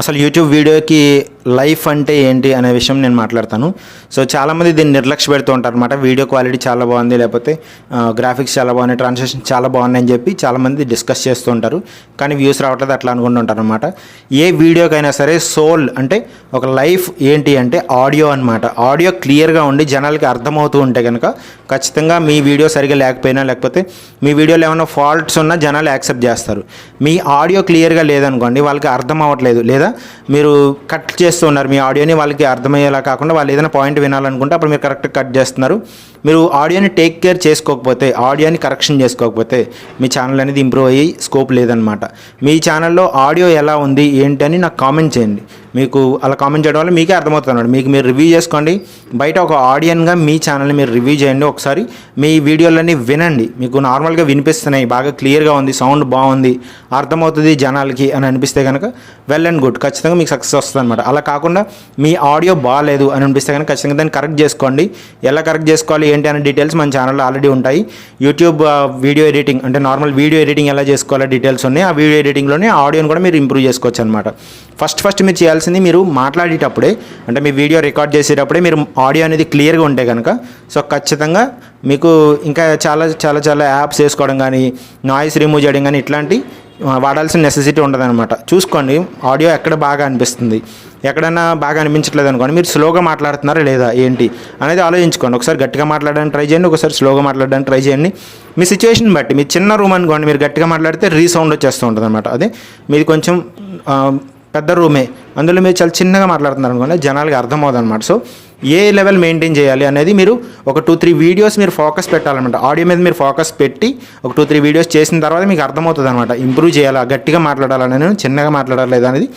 అసలు యూట్యూబ్ వీడియోకి లైఫ్ అంటే ఏంటి అనే విషయం నేను మాట్లాడతాను. సో చాలామంది దీన్ని నిర్లక్ష్య పెడుతూ ఉంటారు అనమాట వీడియో క్వాలిటీ చాలా బాగుంది లేకపోతే గ్రాఫిక్స్ చాలా బాగున్నాయి ట్రాన్సాక్షన్ చాలా బాగున్నాయని చెప్పి చాలామంది డిస్కస్ చేస్తూ ఉంటారు. కానీ వ్యూస్ రావట్లేదు అట్లా అనుకుంటుంటారు అనమాట ఏ వీడియోకైనా సరే సోల్ అంటే ఒక లైఫ్ ఏంటి అంటే ఆడియో అనమాట ఆడియో క్లియర్గా ఉండి జనాలకి అర్థమవుతూ ఉంటే కనుక ఖచ్చితంగా మీ వీడియో సరిగా లేకపోయినా లేకపోతే మీ వీడియోలో ఏమైనా ఫాల్ట్స్ ఉన్నా జనాలు యాక్సెప్ట్ చేస్తారు. మీ ఆడియో క్లియర్గా లేదనుకోండి వాళ్ళకి అర్థం అవ్వట్లేదు. లేదా మీరు కట్ చేస్తూ ఉన్నారు మీ ఆడియోని వాళ్ళకి అర్థమయ్యేలా కాకుండా వాళ్ళు ఏదైనా పాయింట్ వినాలనుకుంటే అప్పుడు మీరు కరెక్ట్ కట్ చేస్తున్నారు. మీరు ఆడియోని టేక్ కేర్ చేసుకోకపోతే ఆడియోని కరెక్షన్ చేసుకోకపోతే మీ ఛానల్ అనేది ఇంప్రూవ్ అయ్యి స్కోప్ లేదనమాట మీ ఛానల్లో ఆడియో ఎలా ఉంది ఏంటి అని నాకు కామెంట్ చేయండి. మీకు అలా కామెంట్ చేయడం వల్ల మీకే అర్థమవుతున్నాడు మీకు మీరు రివ్యూ చేసుకోండి. బయట ఒక ఆడియన్గా మీ ఛానల్ని మీరు రివ్యూ చేయండి ఒకసారి. మీ వీడియోలన్నీ వినండి. మీకు నార్మల్గా వినిపిస్తున్నాయి. బాగా క్లియర్గా ఉంది. సౌండ్ బాగుంది. అర్థమవుతుంది జనాలకి అని అనిపిస్తే కనుక వెల్ అండ్ గుడ్ ఖచ్చితంగా మీకు సక్సెస్ వస్తుంది అనమాట అలా కాకుండా మీ ఆడియో బాగాలేదు అని అనిపిస్తే కనుక ఖచ్చితంగా దాన్ని కరెక్ట్ చేసుకోండి. ఎలా కరెక్ట్ చేసుకోవాలి? ఏంటి అనే డీటెయిల్స్ మన ఛానల్లో ఆల్రెడీ ఉంటాయి. యూట్యూబ్ వీడియో ఎడిటింగ్ అంటే నార్మల్ వీడియో ఎడిటింగ్ ఎలా చేసుకోవాలో డీటెయిల్స్ ఉన్నాయి. ఆ వీడియో ఎడిటింగ్లోనే ఆడియోని కూడా మీరు ఇంప్రూవ్ చేసుకోవచ్చు అనమాట ఫస్ట్ ఫస్ట్ మీరు చేయాల్సింది మీరు మాట్లాడేటప్పుడే అంటే మీ వీడియో రికార్డ్ చేసేటప్పుడే మీరు ఆడియో అనేది క్లియర్గా ఉంటే కనుక సో ఖచ్చితంగా మీకు ఇంకా చాలా చాలా చాలా యాప్స్ వేసుకోవడం కానీ నాయిస్ రిమూవ్ చేయడం కానీ ఇట్లాంటి వాడాల్సిన నెసెసిటీ ఉండదన్నమాట. చూసుకోండి ఆడియో ఎక్కడ బాగా అనిపిస్తుంది ఎక్కడైనా బాగా అనిపించట్లేదు అనుకోండి మీరు స్లోగా మాట్లాడుతున్నారా లేదా ఏంటి అనేది ఆలోచించుకోండి. ఒకసారి గట్టిగా మాట్లాడడానికి ట్రై చేయండి ఒకసారి స్లోగా మాట్లాడడానికి ట్రై చేయండి. మీ సిచ్యువేషన్ బట్టి మీ చిన్న రూమ్ అనుకోండి మీరు గట్టిగా మాట్లాడితే రీసౌండ్ వచ్చేస్తూ ఉంటుంది అనమాట అదే మీది కొంచెం పెద్ద రూమే అందులో మీరు చాలా చిన్నగా మాట్లాడుతున్నారు అనుకోండి జనాలకి అర్థమవుతుంది అనమాట సో ఏ లెవెల్ మెయింటైన్ చేయాలి అనేది మీరు ఒక టూ త్రీ వీడియోస్ మీరు ఫోకస్ పెట్టాలన్నమాట. ఆడియో మీద మీరు ఫోకస్ పెట్టి ఒక టూ త్రీ వీడియోస్ చేసిన తర్వాత మీకు అర్థమవుతుంది అనమాట ఇంప్రూవ్ చేయాలా గట్టిగా మాట్లాడాలని చిన్నగా మాట్లాడాలి అనేది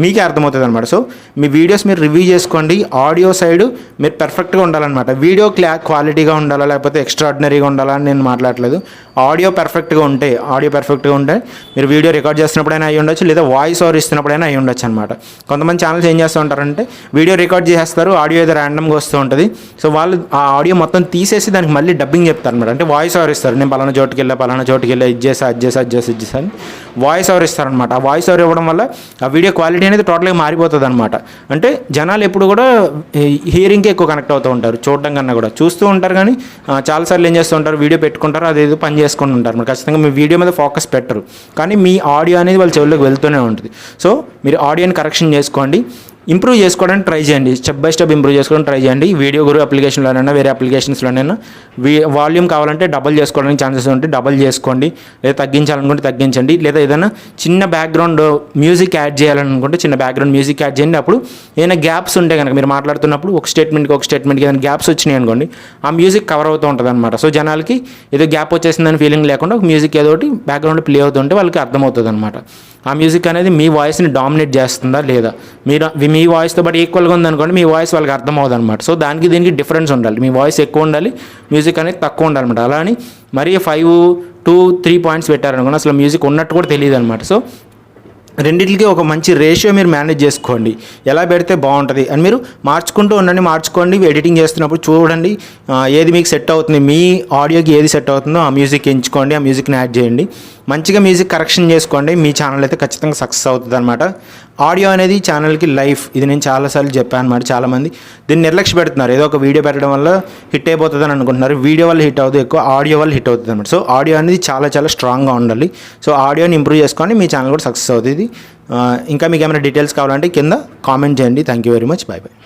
మీకే అర్థమవుతుంది అనమాట సో మీ వీడియోస్ మీరు రివ్యూ చేసుకోండి. ఆడియో సైడ్ మీరు పర్ఫెక్ట్గా ఉండాలన్నమాట. వీడియో క్లా క్వాలిటీగా ఉండాలా లేకపోతే ఎక్స్ట్రాడినరీగా ఉండాలా అని నేను మాట్లాడలేదు. ఆడియో పర్ఫెక్ట్గా ఉంటే ఆడియో పర్ఫెక్ట్గా ఉంటే మీరు వీడియో రికార్డ్ చేస్తున్నప్పుడైనా అయ్యి ఉండొచ్చు లేదా వాయిస్ ఓవర్ ఇస్తున్నప్పుడైనా అయ్యి ఉండొచ్చు అనమాట కొంతమంది ఛానల్స్ ఏం చేస్తూ ఉంటారంటే వీడియో రికార్డ్ చేస్తారు ఆడియో ఏదో ర్యాండమ్గా వస్తూ ఉంటుంది. సో వాళ్ళు ఆ ఆడియో మొత్తం తీసేసి దానికి మళ్ళీ డబ్బింగ్ చెప్తారు అనమాట అంటే వాయిస్ ఓవర్ ఇస్తారు. నేను పలానా చోటుకి వెళ్ళా పలానా చోటుకి వెళ్ళా ఇది చేసా అది చేసా అది చేసా ఇది చేసా అని. వాయిస్ ఓవర్ ఇస్తారనమాట ఆ వాయిస్ ఓవర్ ఇవ్వడం వల్ల ఆ వీడియో క్వాలిటీ అనేది టోటల్గా మారిపోతుంది అనమాట అంటే జనాలు ఎప్పుడు కూడా హియరింగ్కి ఎక్కువ కనెక్ట్ అవుతూ ఉంటారు. చూడడం కన్నా కూడా. చూస్తూ ఉంటారు కానీ చాలాసార్లు ఏం చేస్తూ ఉంటారు వీడియో పెట్టుకుంటారు అదేదో పని చేసుకుంటూ ఉంటారు. మరి ఖచ్చితంగా మీ వీడియో మీద ఫోకస్ పెట్టరు. కానీ మీ ఆడియో అనేది వాళ్ళ చెవుల్లోకి వెళ్తూనే ఉంటుంది. సో మీరు ఆడియోని కరెక్షన్ చేసుకోండి. ఇంప్రూవ్ చేసుకోవడానికి ట్రై చేయండి. స్టెప్ బై స్టెప్ ఇంప్రూవ్ చేసుకోవడానికి ట్రై చేయండి. వీడియో గురు అప్లికేషన్లోనైనా వేరే అప్లికేషన్స్లోనైనా వీ వాల్యూమ్ కావాలంటే డబల్ చేసుకోవడానికి ఛాన్సెస్ ఉంటే డబల్ చేసుకోండి. లేదా తగ్గించాలనుకుంటే తగ్గించండి. లేదా ఏదైనా చిన్న బ్యాక్గ్రౌండ్ మ్యూజిక్ యాడ్ చేయాలనుకుంటే చిన్న బ్యాక్గ్రౌండ్ మ్యూజిక్ యాడ్ చేయండి. అప్పుడు ఏదైనా గ్యాప్స్ ఉంటే కనుక మీరు మాట్లాడుతున్నప్పుడు ఒక స్టేట్మెంట్కి ఒక స్టేట్మెంట్కి ఏదైనా గ్యాప్స్ వచ్చినాయి అనుకోండి ఆ మ్యూజిక్ కవర్ అవుతూ ఉంటుంది అనమాట సో జనాలకి ఏదో గ్యాప్ వచ్చేసిందని ఫీలింగ్ లేకుండా ఒక మ్యూజిక్ ఏదో ఒకటి బ్యాక్గ్రౌండ్ ప్లే అవుతుంటే వాళ్ళకి అర్థమవుతుంది అనమాట ఆ మ్యూజిక్ అనేది మీ వాయిస్ని డామినేట్ చేస్తుందా లేదా? మీరు మీ వాయిస్తో పాటు ఈక్వల్గా ఉందనుకోండి మీ వాయిస్ వాళ్ళకి అర్థం అనమాట సో దానికి దీనికి డిఫరెన్స్ ఉండాలి. మీ వాయిస్ ఎక్కువ ఉండాలి మ్యూజిక్ అనేది తక్కువ ఉండాలన్నమాట. అలా అని మరీ ఫైవ్ టూ త్రీ పాయింట్స్ పెట్టారనుకోండి అసలు మ్యూజిక్ ఉన్నట్టు కూడా తెలియదు అనమాట సో రెండింటికి ఒక మంచి రేషియో మీరు మేనేజ్ చేసుకోండి. ఎలా పెడితే బాగుంటుంది? అని మీరు మార్చుకుంటూ ఉండండి మార్చుకోండి. ఎడిటింగ్ చేస్తున్నప్పుడు చూడండి ఏది మీకు సెట్ అవుతుంది మీ ఆడియోకి ఏది సెట్ అవుతుందో ఆ మ్యూజిక్ ఎంచుకోండి ఆ మ్యూజిక్ని యాడ్ చేయండి. మంచిగా మ్యూజిక్ కరెక్షన్ చేసుకోండి మీ ఛానల్ అయితే ఖచ్చితంగా సక్సెస్ అవుతుంది అనమాట ఆడియో అనేది ఛానల్కి లైఫ్. ఇది నేను చాలాసార్లు చెప్పాను అనమాట చాలామంది. దీన్ని నిర్లక్ష్య పెడుతున్నారు. ఏదో ఒక వీడియో పెట్టడం వల్ల హిట్ అయిపోతుంది అని అనుకుంటున్నారు. వీడియో వల్ల హిట్ అవుతుంది ఎక్కువ ఆడియో వల్ల హిట్ అవుతుంది అనమాట సో ఆడియో అనేది చాలా చాలా స్ట్రాంగ్గా ఉండాలి. సో ఆడియోని ఇంప్రూవ్ చేసుకొని మీ ఛానల్ కూడా సక్సెస్ అవుతుంది. ఇంకా మీకు ఏమైనా డీటెయిల్స్ కావాలంటే కింద కామెంట్ చేయండి. Thank you very much bye bye